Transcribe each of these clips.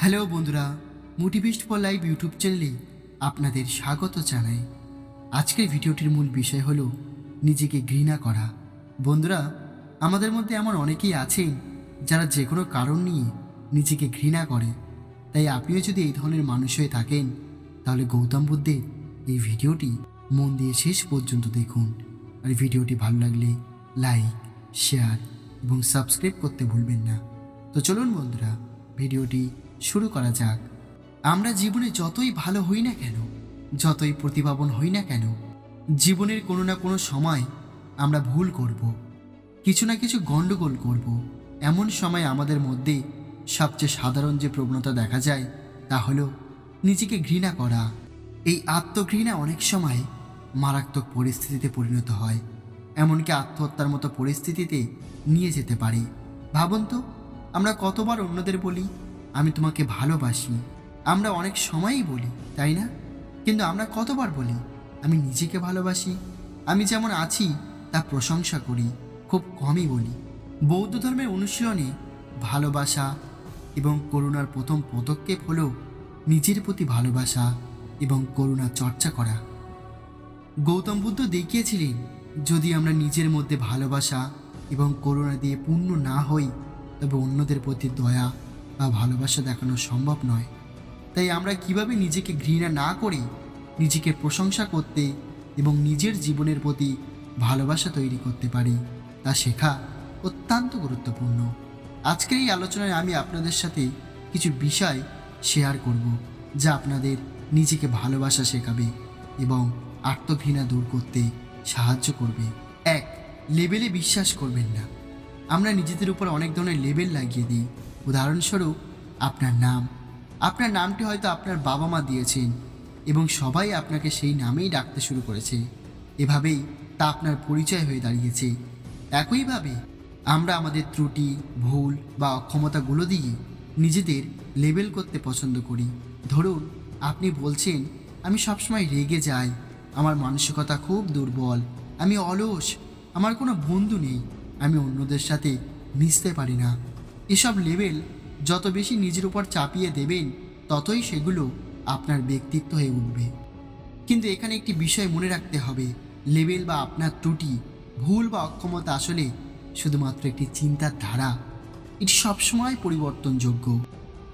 Hello বন্ধুরা মোটিভেস্ট for live YouTube চ্যানেলে আপনাদের স্বাগত জানাই। আজকের ভিডিওটির মূল বিষয় হলো নিজেকে ঘৃণা করা। বন্ধুরা, আমাদের মধ্যে এমন অনেকেই আছেন যারা যে কোনো কারণ নিয়ে নিজেকে ঘৃণা করে। তাই আপনিও যদি এই ধরনের মানুষ হয়ে থাকেন, তাহলে গৌতম বুদ্ধের এই ভিডিওটি মন দিয়ে শেষ পর্যন্ত দেখুন। আর ভিডিওটি ভালো লাগলে লাইক, শেয়ার এবং সাবস্ক্রাইব করতে ভুলবেন না। তো চলুন বন্ধুরা, ভিডিওটি শুরু করা যাক। আমরা জীবনে যতই ভালো হই না কেন, যতই প্রতিভাবন হই না কেন, জীবনের কোনো না কোনো সময় আমরা ভুল করব। কিছু না কিছু গণ্ডগোল করব। এমন সময় আমাদের মধ্যে সবচেয়ে সাধারণ যে প্রবণতা দেখা যায়, তা হলো নিজেকে ঘৃণা করা। এই আত্মঘৃণা অনেক সময় মারাত্মক পরিস্থিতিতে পরিণত হয়। এমনকি আত্মহত্যার মতো পরিস্থিতিতে নিয়ে যেতে পারে। ভাবুন তো, আমরা কতবার অন্যদের বলি আমি তোমাকে ভালোবাসি। আমরা অনেক সময়ই বলি, তাই না? কিন্তু আমরা কতবার বলি, আমি নিজেকে ভালোবাসি? আমি যেমন আছি, তা প্রশংসা করি, খুব কমই বলি। বৌদ্ধ ধর্মের অনুশীলনে ভালোবাসা এবং করুণার প্রথম পদক্ষেপ হলো নিজের প্রতি ভালোবাসা এবং করুণা চর্চা করা। গৌতম বুদ্ধ দেখিয়েছিলেন, যদি আমরা নিজের মধ্যে ভালোবাসা এবং করুণা দিয়ে পূর্ণ না হই, তবে অন্যদের প্রতি দয়া বা ভালোবাসা দেখানো সম্ভব নয়। তাই আমরা কীভাবে নিজেকে ঘৃণা না করে, নিজেকে প্রশংসা করতে এবং নিজের জীবনের প্রতি ভালোবাসা তৈরি করতে পারি, তা শেখা অত্যন্ত গুরুত্বপূর্ণ। আজকের এই আলোচনায় আমি আপনাদের সাথে কিছু বিষয় শেয়ার করব, যা আপনাদের নিজেকে ভালোবাসা শেখাবে এবং আত্মঘৃণা দূর করতে সাহায্য করবে। এক লেবেলে বিশ্বাস করবেন না। আমরা নিজেদের উপর অনেক ধরনের লেবেল লাগিয়ে দিই। উদাহরণস্বরূপ, আপনার নাম। আপনার নামটি হয়তো আপনার বাবা মা দিয়েছেন এবং সবাই আপনাকে সেই নামেই ডাকতে শুরু করেছে। এভাবেই তা আপনার পরিচয় হয়ে দাঁড়িয়েছে। একইভাবে, আমরা আমাদের ত্রুটি, ভুল বা অক্ষমতাগুলো দিয়ে নিজেদের লেবেল করতে পছন্দ করি। ধরুন, আপনি বলছেন, আমি সবসময় রেগে যাই। আমার মানসিকতা খুব দুর্বল। আমি অলস। আমার কোনো বন্ধু নেই। আমি অন্যদের সাথে মিশতে পারি না। এসব লেবেল যত বেশি নিজের উপর চাপিয়ে দেবেন, ততই সেগুলো আপনার ব্যক্তিত্ব হয়ে উঠবে। কিন্তু এখানে একটি বিষয় মনে রাখতে হবে, লেবেল বা আপনার ত্রুটি, ভুল বা অক্ষমতা আসলে শুধুমাত্র একটি চিন্তার ধারা। এটি সবসময় পরিবর্তনযোগ্য।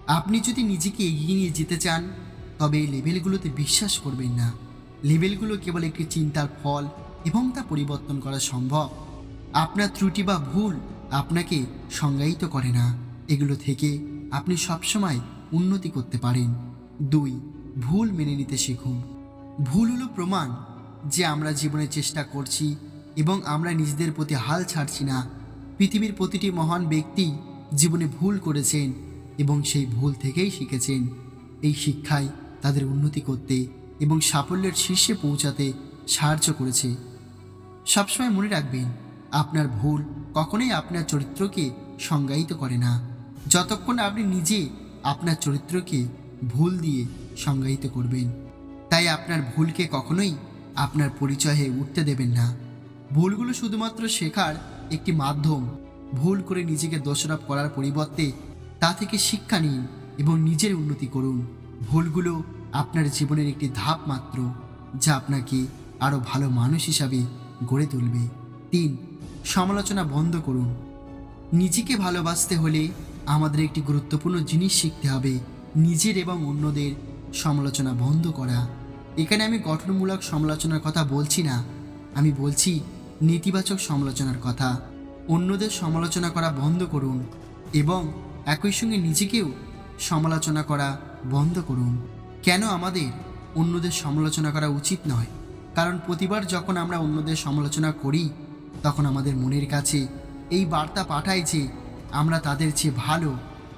আপনি যদি নিজেকে এগিয়ে নিয়ে যেতে চান, তবে এই লেভেলগুলোতে বিশ্বাস করবেন না। লেভেলগুলো কেবল একটি চিন্তার ফল এবং তা পরিবর্তন করা সম্ভব। আপনার ত্রুটি বা ভুল আপনাকে সংজ্ঞায়িত করে না। এগুলো থেকে আপনি সবসময় উন্নতি করতে পারেন। দুই, ভুল মেনে নিতে শিখুন। ভুল হলো প্রমাণ যে আমরা জীবনে চেষ্টা করছি এবং আমরা নিজেদের প্রতি হাল ছাড়ছি না। পৃথিবীর প্রতিটি মহান ব্যক্তি জীবনে ভুল করেছেন এবং সেই ভুল থেকেই শিখেছেন। এই শিক্ষায় তাদের উন্নতি করতে এবং সাফল্যের শীর্ষে পৌঁছাতে সাহায্য করেছে। সবসময় মনে রাখবেন আপনার ভুল কখনোই আপনার চরিত্রকে সংজ্ঞায়িত করে না। যতক্ষণ আপনি নিজে আপনার চরিত্রকে ভুল দিয়ে সংজ্ঞায়িত করবেন, তাই আপনার ভুলকে কখনোই আপনার পরিচয় উঠতে দেবেন না। ভুলগুলো শুধুমাত্র শেখার একটি মাধ্যম। ভুল করে নিজেকে দোষারোপ করার পরিবর্তে তা থেকে শিক্ষা নিন এবং নিজের উন্নতি করুন। ভুলগুলো আপনার জীবনের একটি ধাপ মাত্র, যা আপনাকে আরও ভালো মানুষ হিসাবে গড়ে তুলবে। তিন সমালোচনা বন্ধ করুন। নিজেকে ভালোবাসতে হলে আমাদের একটি গুরুত্বপূর্ণ জিনিস শিখতে হবে, নিজের এবং অন্যদের সমালোচনা বন্ধ করা। এখানে আমি গঠনমূলক সমালোচনার কথা বলছি না, আমি বলছি নেতিবাচক সমালোচনার কথা। অন্যদের সমালোচনা করা বন্ধ করুন এবং একই সঙ্গে নিজেকেও সমালোচনা করা বন্ধ করুন। কেন আমাদের অন্যদের সমালোচনা করা উচিত নয়? কারণ প্রতিবার যখন আমরা অন্যদের সমালোচনা করি তখন আমাদের মনের কাছে এই বার্তা পাঠায় যে আমরা তাদের চেয়ে ভালো।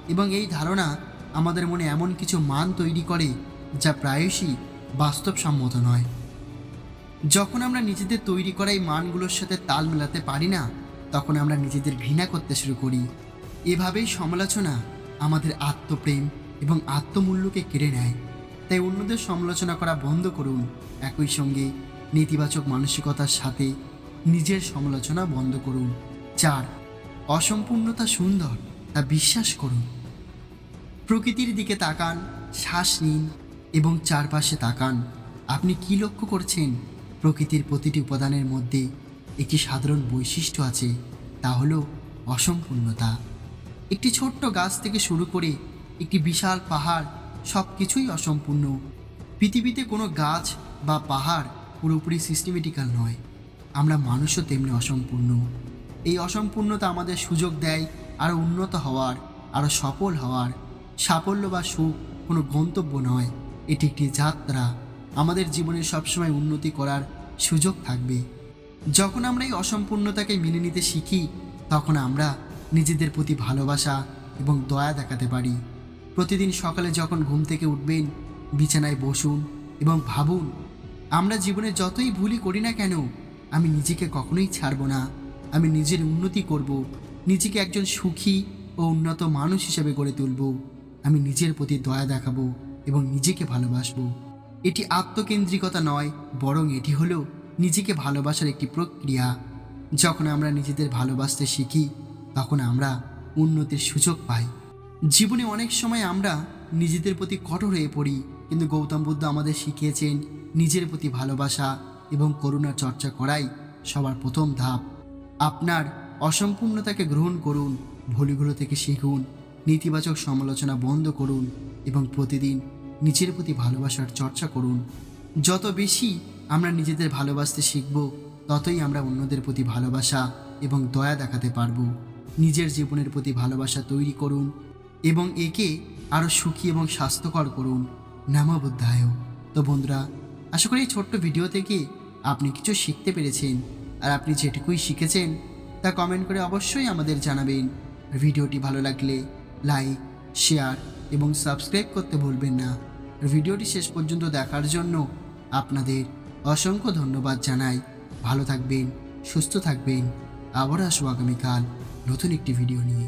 এবং এই ধারণা আমাদের মনে এমন কিছু মান তৈরি করে যা প্রায়শই বাস্তবসম্মত নয়। যখন আমরা নিজেদের তৈরি করা এই মানগুলোর সাথে তাল মেলাতে পারি না, তখন আমরা নিজেদের ঘৃণা করতে শুরু করি। এভাবেই সমালোচনা আমাদের আত্মপ্রেম এবং আত্মমূল্যকে কেড়ে নেয়। তাই অন্যদের সমালোচনা করা বন্ধ করুন। একই সঙ্গে নেতিবাচক মানসিকতার সাথে নিজের সমালোচনা বন্ধ করুন। চার, অসম্পূর্ণতা সুন্দর, তা বিশ্বাস করুন। প্রকৃতির দিকে তাকান, শ্বাস নিন এবং চারপাশে তাকান। আপনি কি লক্ষ্য করছেন? প্রকৃতির প্রতিটি উপাদানের মধ্যে একটি সাধারণ বৈশিষ্ট্য আছে, তা হলো অসম্পূর্ণতা। একটি ছোট্ট গাছ থেকে শুরু করে একটি বিশাল পাহাড় সব কিছুই অসম্পূর্ণ। পৃথিবীতে কোনো গাছ বা পাহাড় পুরোপুরি সিস্টেমেটিক্যাল নয়। আমরা মানুষও তেমনি অসম্পূর্ণ। এই অসম্পূর্ণতা আমাদের সুযোগ দেয় আরও উন্নত হওয়ার, আরও সফল হওয়ার। সাফল্য বা সুখ কোনো গন্তব্য নয়, এটি একটি যাত্রা। আমাদের জীবনে সবসময় উন্নতি করার সুযোগ থাকবে। যখন আমরা এই অসম্পূর্ণতাকে মেনে নিতে শিখি, তখন আমরা নিজেদের প্রতি ভালোবাসা এবং দয়া দেখাতে পারি। প্রতিদিন সকালে যখন ঘুম থেকে উঠবেন, বিছানায় বসুন এবং ভাবুন, আমরা জীবনে যতই ভুলই করি না কেন আমি নিজেকে কখনোই ছাড়ব না। আমি নিজের উন্নতি করব। নিজেকে একজন সুখী ও উন্নত মানুষ হিসেবে গড়ে তুলব। আমি নিজের প্রতি দয়া দেখাবো এবং নিজেকে ভালোবাসবো। এটি আত্মকেন্দ্রিকতা নয়, বরং এটি হলো নিজেকে ভালোবাসার একটি প্রক্রিয়া। যখন আমরা নিজেদের ভালোবাসতে শিখি, তখন আমরা উন্নতির সুযোগ পাই। জীবনে অনেক সময় আমরা নিজেদের প্রতি কঠোর হয়ে পড়ি, কিন্তু গৌতম বুদ্ধ আমাদের শিখিয়েছেন, নিজের প্রতি ভালোবাসা এবং করুণার চর্চা করাই সবার প্রথম ধাপ। আপনার অসম্পূর্ণতাকে গ্রহণ করুন, ভুলগুলো থেকে শিখুন, নেতিবাচক সমালোচনা বন্ধ করুন এবং প্রতিদিন নিজের প্রতি ভালোবাসার চর্চা করুন। যত বেশি আমরা নিজেদের ভালোবাসতে শিখব, ততই আমরা অন্যদের প্রতি ভালোবাসা এবং দয়া দেখাতে পারব। নিজের জীবনের প্রতি ভালোবাসা তৈরি করুন এবং একে আরও সুখী এবং স্বাস্থ্যকর করুন। নামাবুদ্ধায় তো বন্ধুরা আশা করি এই ছোট্ট ভিডিও থেকে আপনি কিছু শিখতে পেরেছেন। আর আপনি যেটুকুই শিখেছেন, তা কমেন্ট করে অবশ্যই আমাদের জানাবেন। ভিডিওটি ভালো লাগলে লাইক শেয়ার এবং সাবস্ক্রাইব করতে ভুলবেন না। ভিডিওটি শেষ পর্যন্ত দেখার জন্য আপনাদের অসংখ্য ধন্যবাদ জানাই। ভালো থাকবেন, সুস্থ থাকবেন। আবার আসব আগামীকাল নতুন একটি ভিডিও নিয়ে।